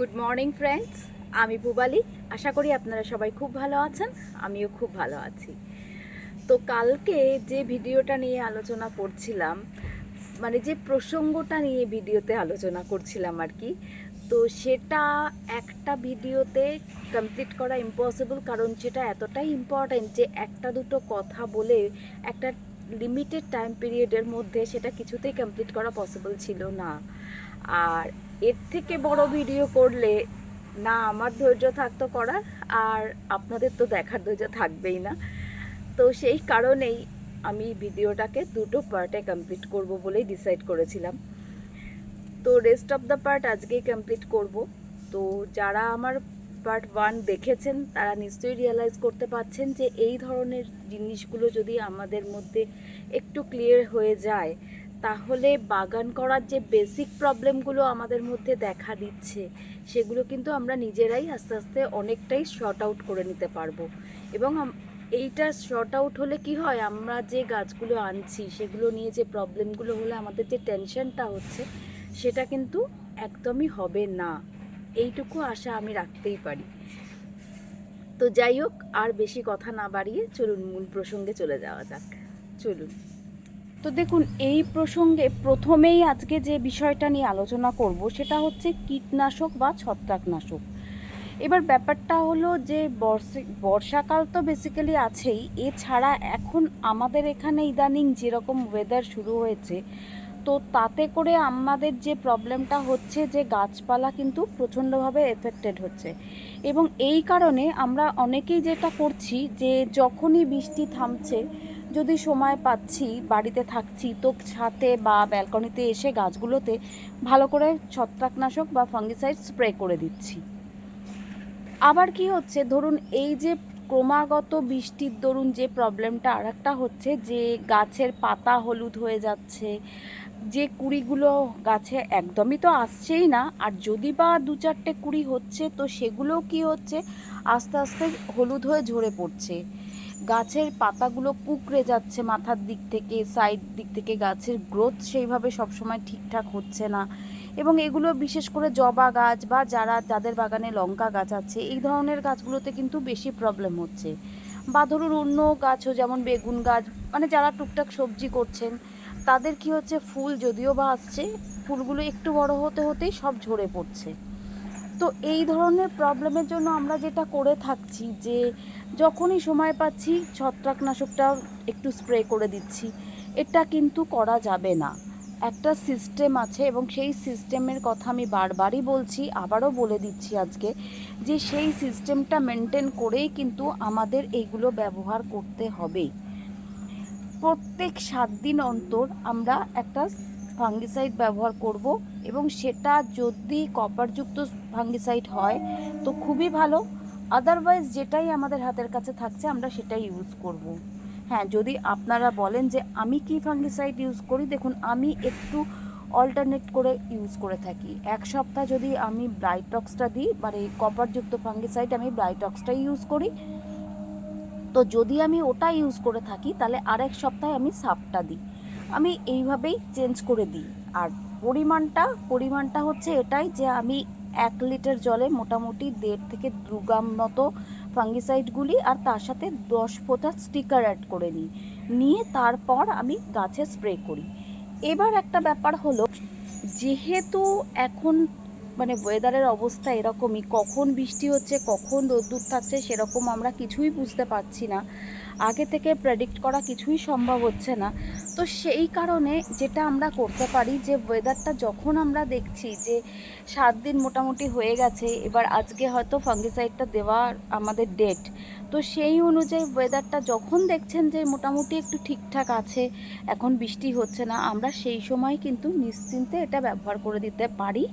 Good morning friends আমি পুবালি। আশা করি আপনারা সবাই খুব ভালো আছেন, আমিও খুব ভালো আছি। তো কালকে যে ভিডিওটা নিয়ে আলোচনা করছিলাম মানে যে প্রসঙ্গটা নিয়ে ভিডিওতে আলোচনা করছিলাম আর কি, তো সেটা একটা ভিডিওতে কমপ্লিট করা ইম্পসিবল কারণ সেটা এতটাই ইম্পর্ট্যান্ট যে একটা দুটো কথা বলে একটা লিমিটেড টাইম পিরিয়ডের মধ্যে সেটা কিছুতেই কমপ্লিট করা পসিবল ছিল না। আর এর থেকে বড় ভিডিও করলে, না, আমার ধৈর্য থাকতো করার, আর আপনাদের তো দেখার ধৈর্য থাকবেই না। তো সেই কারণেই আমি ভিডিওটাকে দুটো পার্টে কমপ্লিট করব বলেই ডিসাইড করেছিলাম। তো রেস্ট অফ দ্য পার্ট আজকেই কমপ্লিট করব। তো যারা আমার পার্ট ওয়ান দেখেছেন, তারা নিশ্চয়ই রিয়েলাইজ করতে পারছেন যে এই ধরনের জিনিসগুলো যদি আমাদের মধ্যে একটু ক্লিয়ার হয়ে যায় তাহলে বাগান করার যে বেসিক প্রবলেমগুলো আমাদের মধ্যে দেখা দিচ্ছে, সেগুলো কিন্তু আমরা নিজেরাই আস্তে আস্তে অনেকটাই শর্ট আউট করে নিতে পারব। এবং এইটা শর্ট আউট হলে কি হয়, আমরা যে গাছগুলো আনছি, সেগুলো নিয়ে যে প্রবলেমগুলো হলে আমাদের যে টেনশনটা হচ্ছে, সেটা কিন্তু একদমই হবে না। এইটুকু আশা আমি রাখতেই পারি। তো যাই হোক, আর বেশি কথা না বাড়িয়ে চলুন, মূল প্রসঙ্গে চলে যাওয়া যাক। চলুন। তো দেখুন, এই প্রসঙ্গে প্রথমেই আজকে যে বিষয়টা নিয়ে আলোচনা করব সেটা হচ্ছে কীটনাশক বা ছত্রাকনাশক। এবার ব্যাপারটা হলো যে বর্ষে, বর্ষাকাল তো বেসিক্যালি আছেই, এছাড়া এখন আমাদের এখানে ইদানিং যেরকম ওয়েদার শুরু হয়েছে, তো তাতে করে আমাদের যে প্রবলেমটা হচ্ছে যে গাছপালা কিন্তু প্রচণ্ডভাবে এফেক্টেড হচ্ছে। এবং এই কারণে আমরা অনেকেই যেটা করছি যে যখনই বৃষ্টি থামছে যদি সময় পাচ্ছি, বাড়িতে থাকছি, তো ছাতে বা ব্যালকনিতে এসে গাছগুলোতে ভালো করে ছত্রাকনাশক বা ফাঙ্গিসাইড স্প্রে করে দিচ্ছি। আবার কি হচ্ছে? ধরুন এই যে ক্রমাগত বৃষ্টির দরুন যে প্রবলেমটা আর একটা হচ্ছে যে গাছের পাতা হলুদ হয়ে যাচ্ছে, যে কুড়িগুলো গাছে একদমই তো আসছেই না, আর যদি বা দু চারটে কুড়ি হচ্ছে, তো সেগুলো কি হচ্ছে? আস্তে আস্তে হলুদ হয়ে ঝরে পড়ছে। গাছের পাতাগুলো কুকড়ে যাচ্ছে মাথার দিক থেকে সাইড দিক থেকে গাছের গ্রোথ সেইভাবে সবসময় ঠিকঠাক হচ্ছে না। এবং এগুলো বিশেষ করে জবা গাছ বা যারা, যাদের বাগানে লঙ্কা গাছ আছে, এই ধরনের গাছগুলোতে কিন্তু বেশি প্রবলেম হচ্ছে। বা ধরুন অন্য গাছও যেমন বেগুন গাছ মানে যারা টুকটাক সবজি করছেন, তাদের কি হচ্ছে, ফুল যদিও বা আসছে, ফুলগুলো একটু বড় হতে হতেই সব ঝরে পড়ছে। তো এই ধরনের প্রবলেমের জন্য আমরা যেটা করে থাকছি যে যখনই সময় পাচ্ছি, ছত্রাকনাশকটা একটু স্প্রে করে দিচ্ছি। এটা কিন্তু করা যাবে না। একটা সিস্টেম আছে এবং সেই সিস্টেমের কথা আমি বারবারই বলছি, আবারও বলে দিচ্ছি আজকে যে সেই সিস্টেমটা মেনটেন করেই কিন্তু আমাদের এইগুলো ব্যবহার করতে হবে। প্রত্যেক সাত দিন অন্তর আমরা একটা ফাঙ্গিসাইড ব্যবহার করব এবং সেটা যদি কপারযুক্ত ফাঙ্গিসাইড হয়, তো খুবই ভালো। আদারওয়াইজ যেটাই আমাদের হাতের কাছে থাকছে, আমরা সেটাই ইউজ করব। হ্যাঁ যদি আপনারা বলেন যে, আমি কি ফাঙ্গিসাইড ইউজ করি? দেখুন, আমি একটু অল্টারনেট করে ইউজ করে থাকি। এক সপ্তাহ যদি আমি ব্রাইটক্সটা দিই মানে কপারযুক্ত ফাঙ্গিসাইড আমি ব্রাইটক্সটা ইউজ করি, তো যদি আমি ওটা ইউজ করে থাকি, তাহলে আরেক সপ্তাহে আমি সাপটা দিই। আমি এইভাবেই চেঞ্জ করে দিই। আর পরিমাণটা পরিমাণটা হচ্ছে এটাই যে, আমি এক লিটার জলে মোটামুটি দেড় থেকে দু গ্রাম মতো ফাঙ্গিসাইডগুলি আর তার সাথে দশ ফোঁটা স্টিকার অ্যাড করে নিই। নিয়ে তারপর আমি গাছে স্প্রে করি। এবার একটা ব্যাপার হলো, যেহেতু এখন মানে ওয়েদারের অবস্থা এরকমই। কখন বৃষ্টি হচ্ছে, কখন রোদ্দুর থাকছে সেরকম আমরা কিছুই বুঝতে পারছি না। আগে থেকে প্রেডিক্ট করা কিছুই সম্ভব হচ্ছে না। তো সেই কারণে যেটা আমরা করতে পারি যে ওয়েদারটা যখন আমরা দেখছি যে, সাত দিন মোটামুটি হয়ে গেছে, এবার আজকে হয়তো ফাঙ্গিসাইডটা দেওয়ার আমাদের ডেট তো সেই অনুযায়ী ওয়েদারটা যখন দেখছেন যে, মোটামুটি একটু ঠিকঠাক আছে, এখন বৃষ্টি হচ্ছে না, আমরা সেই সময় কিন্তু নিশ্চিন্তে এটা ব্যবহার করে দিতে পারি।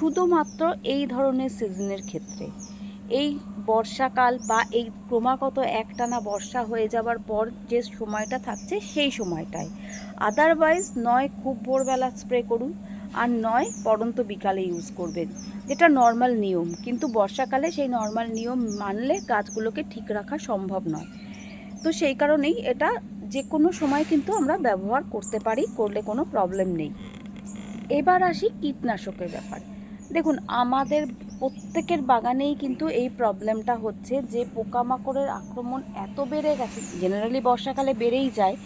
শুধুমাত্র এই ধরনের সিজনের ক্ষেত্রে। এই বর্ষাকাল বা এই ক্রমাগত একটানা বর্ষা হয়ে যাওয়ার পর যে সময়টা থাকছে সেই সময়টায়। আদারওয়াইজ নয় খুব ভোরবেলা স্প্রে করুন, আর নয় পড়ন্ত বিকালে ইউজ করবেন, যেটা নর্মাল নিয়ম। কিন্তু বর্ষাকালে সেই নর্মাল নিয়ম মানলে গাছগুলোকে ঠিক রাখা সম্ভব নয়। তো সেই কারণেই এটা যে কোনো সময় কিন্তু আমরা ব্যবহার করতে পারি, করলে কোনো প্রবলেম নেই। এবার আসি কীটনাশকের ব্যাপার। দেখুন, আমাদের প্রত্যেকের বাগানেই কিন্তু এই প্রবলেমটা হচ্ছে যে পোকামাকড়ের আক্রমণ এত বেড়ে গেছে জেনারেলি বর্ষাকালে বেড়েই যায়,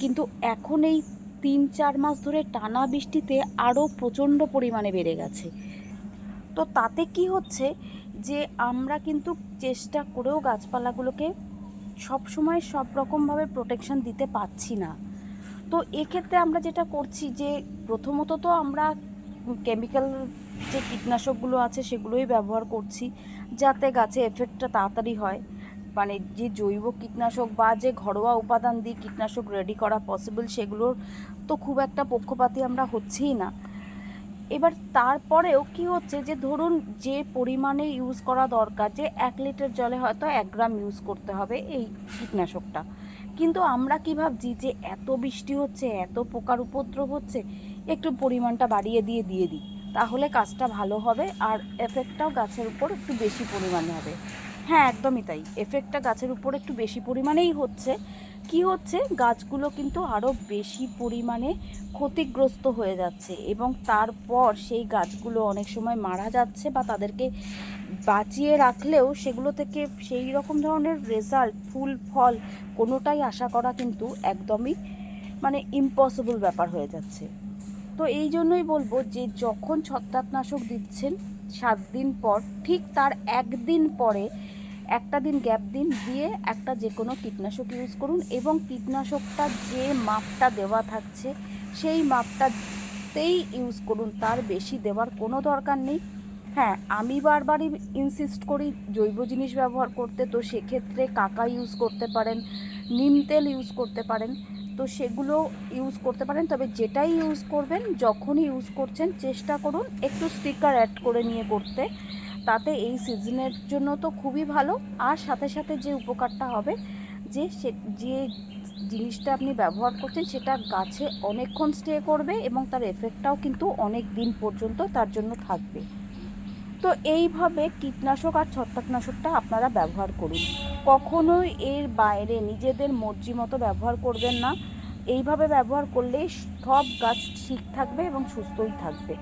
কিন্তু এখন এই তিন চার মাস ধরে টানা বৃষ্টিতে আরও প্রচণ্ড পরিমাণে বেড়ে গেছে। তো তাতে কি হচ্ছে যে আমরা কিন্তু চেষ্টা করেও গাছপালাগুলোকে সব সময় সব রকমভাবে প্রোটেকশন দিতে পারছি না। তো এক্ষেত্রে আমরা যেটা করছি যে প্রথমত তো আমরা কেমিক্যাল যে কীটনাশকগুলো আছে সেগুলোই ব্যবহার করছি, যাতে গাছে এফেক্টটা তাড়াতাড়ি হয়। মানে যে জৈব কীটনাশক বা যে ঘরোয়া উপাদান দিয়ে কীটনাশক রেডি করা পসিবল সেগুলোর তো খুব একটা পক্ষপাতী আমরা হচ্ছেই না। এবার তারপরেও কি হচ্ছে যে ধরুন যে পরিমাণে ইউজ করা দরকার, যে এক লিটার জলে হয়তো এক গ্রাম ইউজ করতে হবে এই কীটনাশকটা। কিন্তু আমরা কি ভাবছি যে এত বৃষ্টি হচ্ছে, এত পোকার উপদ্রব হচ্ছে একটু পরিমাণটা বাড়িয়ে দিয়ে দিয়ে দিই। তাহলে কাজটা ভালো হবে আর এফেক্টটাও গাছের উপর একটু বেশি পরিমাণে হবে। হ্যাঁ একদমই তাই। এফেক্টটা গাছের উপর একটু বেশি পরিমাণেই হচ্ছে। কি হচ্ছে? গাছগুলো কিন্তু আরও বেশি পরিমাণে ক্ষতিগ্রস্ত হয়ে যাচ্ছে এবং তারপর সেই গাছগুলো অনেক সময় মারা যাচ্ছে বা তাদেরকে বাঁচিয়ে রাখলেও সেগুলো থেকে সেই রকম ধরনের রেজাল্ট ফুল, ফল কোনোটাই আশা করা কিন্তু একদমই মানে ইম্পসিবল ব্যাপার হয়ে যাচ্ছে। তো এই জন্যই বলব যে যখন ছত্রাকনাশক দিচ্ছেন, সাত দিন পর, ঠিক তার একদিন পরে, একটা দিন গ্যাপ দিন, দিয়ে একটা যে কোনো কীটনাশক ইউজ করুন এবং কীটনাশকটা যে মাপটা দেওয়া থাকছে, সেই মাপটাতেই ইউজ করুন, তার বেশি দেওয়ার কোনো দরকার নেই। হ্যাঁ আমি বারবারই ইনসিস্ট করি জৈব জিনিস ব্যবহার করতে, তো সেক্ষেত্রে কাকা ইউজ করতে পারেন, নিম তেল ইউজ করতে পারেন। তো সেগুলো ইউজ করতে পারেন। তবে যেটাই ইউজ করবেন, যখনই ইউজ করছেন, চেষ্টা করুন একটু স্টিকার অ্যাড করে নিয়ে করতে। তাতে এই সিজনের জন্য তো খুবই ভালো। আর সাথে সাথে যে উপকারটা হবে, যে সে, যে জিনিসটা আপনি ব্যবহার করছেন, সেটা গাছে অনেকক্ষণ স্টে করবে এবং তার এফেক্টটাও কিন্তু অনেক দিন পর্যন্ত তার জন্য থাকবে। তো এইভাবে কীটনাশক আর ছত্রাকনাশকটা আপনারা ব্যবহার করুন। কখনোই এর বাইরে নিজেদের মর্জি মতো ব্যবহার করবেন না। এইভাবে ব্যবহার করলেই সব গাছ ঠিক থাকবে এবং সুস্থই থাকবে।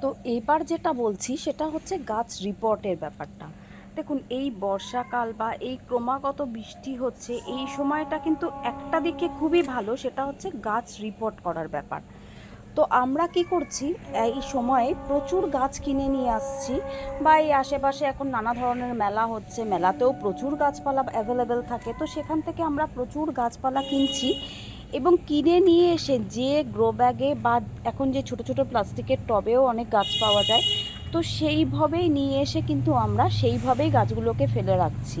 তো এবার যেটা বলছি সেটা হচ্ছে গাছ রিপোর্টের ব্যাপারটা। দেখুন, এই বর্ষাকাল বা এই ক্রমাগত বৃষ্টি হচ্ছে, এই সময়টা কিন্তু একটা দিকে খুবই ভালো, সেটা হচ্ছে গাছ রিপোর্ট করার ব্যাপার। তো আমরা কি করছি? এই সময়ে প্রচুর গাছ কিনে নিয়ে আসছি বা এই আশেপাশে এখন নানা ধরনের মেলা হচ্ছে। মেলাতেও প্রচুর গাছপালা অ্যাভেলেবেল থাকে। তো সেখান থেকে আমরা প্রচুর গাছপালা কিনছি এবং কিনে নিয়ে এসে যে গ্রো ব্যাগে বা এখন যে ছোট ছোট প্লাস্টিকের টবেও অনেক গাছ পাওয়া যায়, তো সেইভাবেই নিয়ে এসে কিন্তু আমরা সেইভাবেই গাছগুলোকে ফেলে রাখছি।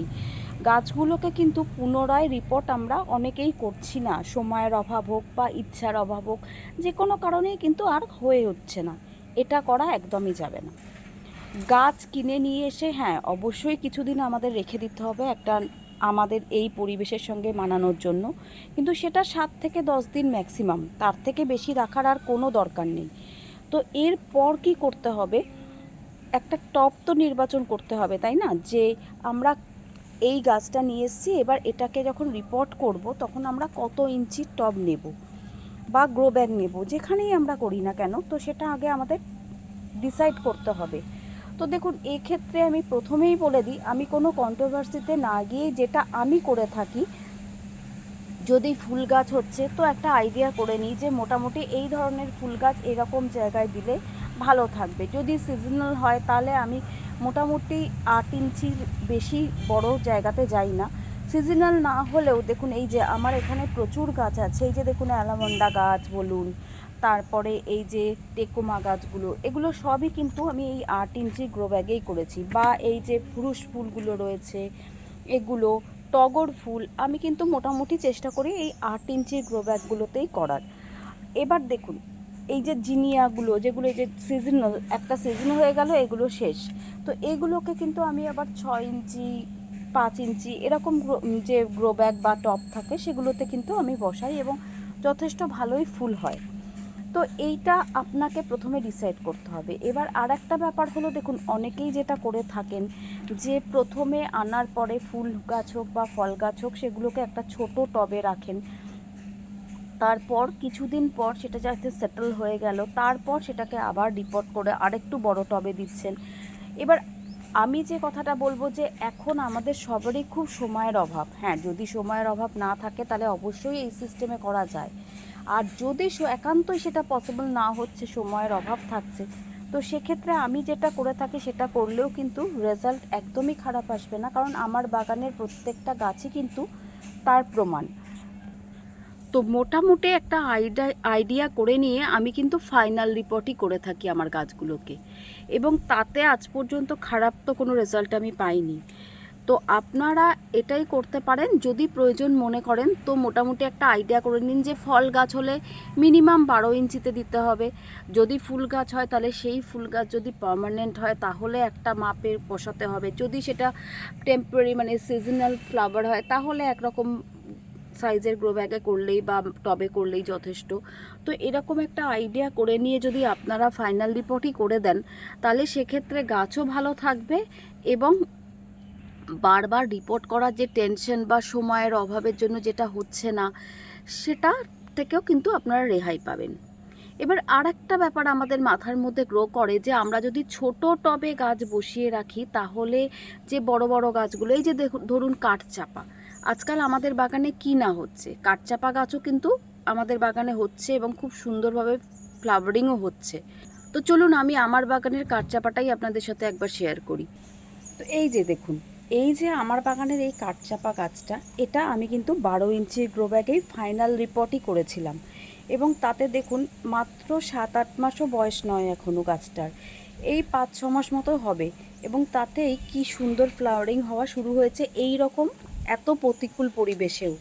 গাছগুলোকে কিন্তু পুনরায় রিপোর্ট আমরা অনেকেই করছি না। সময়ের অভাব হোক বা ইচ্ছার অভাব হোক, যে কোনো কারণেই কিন্তু আর হয়ে হচ্ছে না। এটা করা একদমই যাবে না। গাছ কিনে নিয়ে এসে হ্যাঁ অবশ্যই কিছুদিন আমাদের রেখে দিতে হবে একটা আমাদের এই পরিবেশের সঙ্গে মানানোর জন্য। কিন্তু সেটা সাত থেকে দশ দিন ম্যাক্সিমাম তার থেকে বেশি রাখার আর কোনো দরকার নেই। তো এরপর কি করতে হবে? একটা টপ তো নির্বাচন করতে হবে, তাই না? যে আমরা এই গাছটা নিয়ে এসেছি, এবার এটাকে যখন রিপোর্ট করব, তখন আমরা কত ইঞ্চির টব নেব বা গ্রো ব্যাগ নেব, যেখানেই আমরা করি না কেন, তো সেটা আগে আমাদের ডিসাইড করতে হবে। তো দেখুন, এক্ষেত্রে আমি প্রথমেই বলে দিই, আমি কোনো কন্ট্রোভার্সিতে না গিয়ে যেটা আমি করে থাকি, যদি ফুল গাছ হচ্ছে, তো একটা আইডিয়া করে নিই যে মোটামুটি এই ধরনের ফুল গাছ এরকম জায়গায় দিলে ভালো থাকবে। যদি সিজনাল হয়, তাহলে আমি মোটামুটি আট ইঞ্চির বেশি বড় জায়গাতে যাই না। সিজনাল না হলেও দেখুন এই যে আমার এখানে প্রচুর গাছ আছে। এই যে দেখুন অ্যালামন্ডা গাছ বলুন, তারপরে এই যে টেকোমা গাছগুলো, এগুলো সবই কিন্তু আমি এই আট ইঞ্চি গ্রো ব্যাগেই করেছি। বা এই যে পুরুষ ফুলগুলো রয়েছে, এগুলো টগর ফুল, আমি কিন্তু মোটামুটি চেষ্টা করি এই আট ইঞ্চির গ্রো ব্যাগগুলোতেই করার। এবার দেখুন এই যে জিনিয়াগুলো, যেগুলো এই যে সিজনাল একটা সিজন হয়ে গেল, এগুলো শেষ। তো এগুলোকে কিন্তু আমি আবার ছয় ইঞ্চি, পাঁচ ইঞ্চি এরকম যে গ্রো ব্যাগ বা টপ থাকে, সেগুলোতে কিন্তু আমি বসাই এবং যথেষ্ট ভালোই ফুল হয়। তো এইটা আপনাকে প্রথমে ডিসাইড করতে হবে। এবার আর একটা ব্যাপার হলো, দেখুন, অনেকেই যেটা করে থাকেন যে প্রথমে আনার পরে ফুল গাছ হোক বা ফল গাছ হোক, সেগুলোকে একটা ছোট টবে রাখেন। তারপর কিছুদিন পর সেটা যাতে সেটেল হয়ে গেল, তারপর সেটাকে আবার রিপোর্ট করে আরেকটু বড় টবে দিচ্ছেন। এবার আমি যে কথাটা বলব যে এখন আমাদের সবারই খুব সময়ের অভাব। হ্যাঁ যদি সময়ের অভাব না থাকে তাহলে অবশ্যই এই সিস্টেমে করা যায়। আর যদি একান্তই সেটা পসিবল না হচ্ছে, সময়ের অভাব থাকছে, তো সেক্ষেত্রে আমি যেটা করে থাকি সেটা করলেও কিন্তু রেজাল্ট একদমই খারাপ আসবে না। কারণ আমার বাগানের প্রত্যেকটা গাছই কিন্তু তার প্রমাণ। তো মোটামুটি একটা আইডিয়া আইডিয়া করে নিয়ে আমি কিন্তু ফাইনাল রিপোর্টই করে থাকি আমার গাছগুলোকে এবং তাতে আজ পর্যন্ত খারাপ তো কোনো রেজাল্ট আমি পাইনি। তো আপনারা এটাই করতে পারেন, যদি প্রয়োজন মনে করেন, তো মোটামুটি একটা আইডিয়া করে নিন যে ফল গাছ হলে মিনিমাম বারো ইঞ্চিতে দিতে হবে। যদি ফুল গাছ হয়, তাহলে সেই ফুল গাছ যদি পার্মানেন্ট হয়, তাহলে একটা মাপের বসাতে হবে। যদি সেটা টেম্পোরারি মানে সিজনাল ফ্লাওয়ার হয়, তাহলে একরকম সাইজের গ্রো ব্যাগে করলেই বা টবে করলেই যথেষ্ট। তো এরকম একটা আইডিয়া করে নিয়ে যদি আপনারা ফাইনাল রিপোর্টই করে দেন, তাহলে সেক্ষেত্রে গাছও ভালো থাকবে এবং বারবার রিপোর্ট করার যে টেনশন বা সময়ের অভাবের জন্য যেটা হচ্ছে না, সেটা থেকেও কিন্তু আপনারা রেহাই পাবেন। এবার আর একটা ব্যাপার আমাদের মাথার মধ্যে গ্রো করে যে আমরা যদি ছোট টবে গাছ বসিয়ে রাখি, তাহলে যে বড় বড় গাছগুলো, এই যে দেখুন, ধরুন কাঠচাপা আজকাল আমাদের বাগানে কি না হচ্ছে? কাঠচাপা গাছও কিন্তু আমাদের বাগানে হচ্ছে এবং খুব সুন্দরভাবে ফ্লাওয়ারিংও হচ্ছে। তো চলুন আমি আমার বাগানের কাঠচাপাটাই আপনাদের সাথে একবার শেয়ার করি। তো এই যে দেখুন, এই যে আমার বাগানের এই কাঠচাপা গাছটা, এটা আমি কিন্তু বারো ইঞ্চির গ্রো ব্যাগেই ফাইনাল রিপোর্টই করেছিলাম। এবং তাতে দেখুন, মাত্র সাত আট মাসও বয়স নয় এখনও গাছটার। এই পাঁচ ছ মাস মতো হবে এবং তাতেই কি সুন্দর ফ্লাওয়ারিং হওয়া শুরু হয়েছে এই রকম এত প্রতিকূল পরিবেশেও।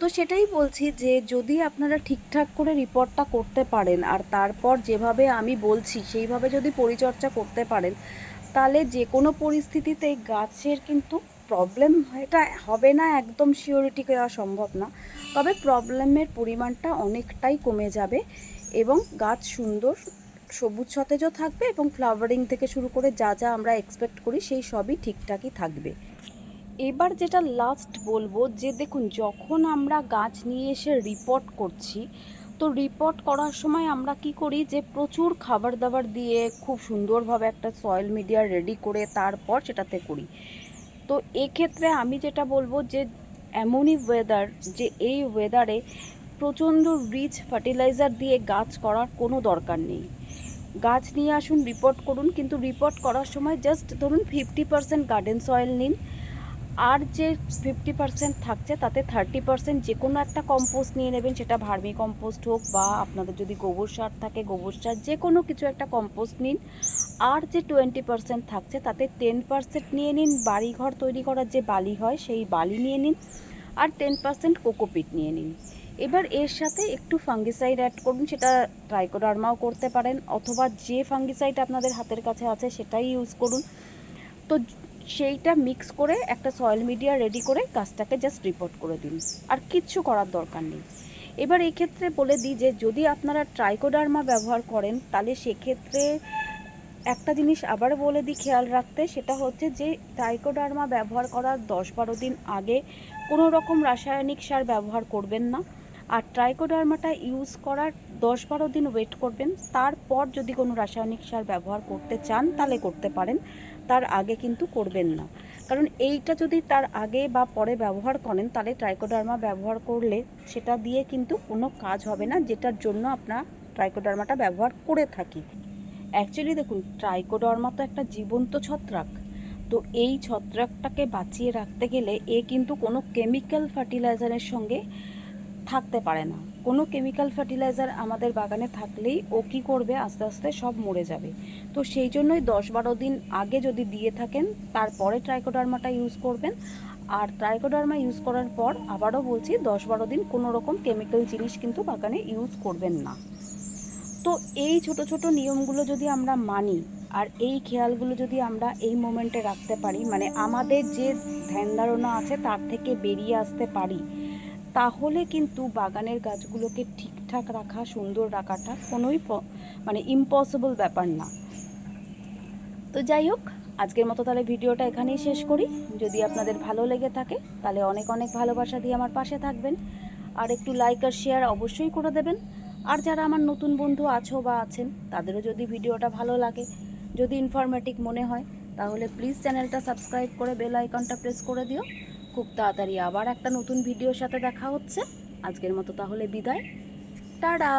তো সেটাই বলছি যে, যদি আপনারা ঠিকঠাক করে রিপোর্টটা করতে পারেন আর তারপর যেভাবে আমি বলছি সেইভাবে যদি পরিচর্যা করতে পারেন, তাহলে যে কোনো পরিস্থিতিতে গাছের কিন্তু প্রবলেম এটা হবে না একদম শিওরিটি দেওয়া সম্ভব না। তবে প্রবলেমের পরিমাণটা অনেকটাই কমে যাবে এবং গাছ সুন্দর, সবুজ সতেজও থাকবে এবং ফ্লাওয়ারিং থেকে শুরু করে যা যা আমরা এক্সপেক্ট করি সেই সবই ঠিকঠাকই থাকবে। এবার যেটা লাস্ট বলব, যে দেখুন, যখন আমরা গাছ নিয়ে এসে রিপোর্ট করছি, তো রিপোর্ট করার সময় আমরা কি করি যে প্রচুর খাবার দাবার দিয়ে খুব সুন্দরভাবে একটা সয়েল মিডিয়া রেডি করে তারপর সেটাতে করি। তো এক্ষেত্রে আমি যেটা বলব যে এমনই ওয়েদার যে এই ওয়েদারে প্রচণ্ড রিচ ফার্টিলাইজার দিয়ে গাছ করার কোনো দরকার নেই। গাছ নিয়ে আসুন রিপোর্ট করুন, কিন্তু রিপোর্ট করার সময় জাস্ট ধরুন ফিফটি পার্সেন্ট গার্ডেন সয়েল নিন। আর যে ফিফটি পার্সেন্ট থাকছে, তাতে থার্টি পার্সেন্ট যে কোনো একটা কম্পোস্ট নিয়ে নেবেন, সেটা ভার্মি কম্পোস্ট হোক বা আপনাদের যদি গোবর সার থাকে, গোবর সার যে কোনো কিছু একটা কম্পোস্ট নিন। আর যে টোয়েন্টি পার্সেন্ট থাকছে, তাতে টেন পার্সেন্ট নিয়ে নিন, বাড়িঘর তৈরি করার যে বালি হয়, সেই বালি নিয়ে নিন। আর টেন পার্সেন্ট কোকোপিট নিয়ে নিন। এবার এর সাথে একটু ফাঙ্গিসাইড অ্যাড করুন, সেটা ট্রাইকোডার্মাও করতে পারেন, অথবা যে ফাঙ্গিসাইড আপনাদের হাতের কাছে আছে, সেটাই ইউজ করুন। তো সেইটা মিক্স করে একটা সয়েল মিডিয়া রেডি করে গাছটাকে জাস্ট রিপোর্ট করে দিন। আর কিচ্ছু করার দরকার নেই। এবার এই ক্ষেত্রে বলে দিই যে, যদি আপনারা ট্রাইকোডার্মা ব্যবহার করেন, তাহলে সেক্ষেত্রে একটা জিনিস আবার বলে দিই খেয়াল রাখতে, সেটা হচ্ছে যে ট্রাইকোডার্মা ব্যবহার করার দশ বারো দিন আগে কোনো রকম রাসায়নিক সার ব্যবহার করবেন না। আর ট্রাইকোডার্মাটা ইউজ করার দশ বারো দিন ওয়েট করবেন। তারপর যদি কোনো রাসায়নিক সার ব্যবহার করতে চান, তাহলে করতে পারেন। তার আগে কিন্তু করবেন না। কারণ এইটা যদি তার আগে বা পরে ব্যবহার করেন, তাহলে ট্রাইকোডার্মা ব্যবহার করলে সেটা দিয়ে কিন্তু কোনো কাজ হবে না, যেটার জন্য আপনার ট্রাইকোডার্মাটা ব্যবহার করে থাকি। অ্যাকচুয়ালি দেখুন, ট্রাইকোডার্মা তো একটা জীবন্ত ছত্রাক। তো এই ছত্রাকটাকে বাঁচিয়ে রাখতে গেলে এ কিন্তু কোনো কেমিক্যাল ফার্টিলাইজারের সঙ্গে থাকতে পারে না। কোনো কেমিক্যাল ফার্টিলাইজার আমাদের বাগানে থাকলেই ও কী করবে? আস্তে আস্তে সব মরে যাবে। তো সেই জন্যই দশ বারো দিন আগে যদি দিয়ে থাকেন, তারপরে ট্রাইকোডার্মাটা ইউজ করবেন। আর ট্রাইকোডার্মা ইউজ করার পর আবারও বলছি, দশ বারো দিন কোনো রকম কেমিক্যাল জিনিস কিন্তু বাগানে ইউজ করবেন না। তো এই ছোট ছোট নিয়মগুলো যদি আমরা মানি, আর এই খেয়ালগুলো যদি আমরা এই মোমেন্টে রাখতে পারি মানে আমাদের যে ধ্যান ধারণা আছে, তার থেকে বেরিয়ে আসতে পারি তাহলে কিন্তু বাগানের গাছগুলোকে ঠিকঠাক রাখা, সুন্দর রাখাটা কোনোই মানে ইম্পসিবল ব্যাপার না। তো যাই হোক, আজকের মতো তাহলে ভিডিওটা এখানেই শেষ করি। যদি আপনাদের ভালো লেগে থাকে, তাহলে অনেক অনেক ভালোবাসা দিয়ে আমার পাশে থাকবেন। আর একটু লাইক আর শেয়ার অবশ্যই করে দেবেন। আর যারা আমার নতুন বন্ধু আছো বা আছেন, তাদেরও যদি ভিডিওটা ভালো লাগে, যদি ইনফরমেটিভ মনে হয়, তাহলে প্লিজ চ্যানেলটা সাবস্ক্রাইব করে বেল আইকনটা প্রেস করে দিও। খুব তাড়াতাড়ি আবার একটা নতুন ভিডিওর সাথে দেখা হচ্ছে। আজকের মতো তাহলে বিদায়। টাটা!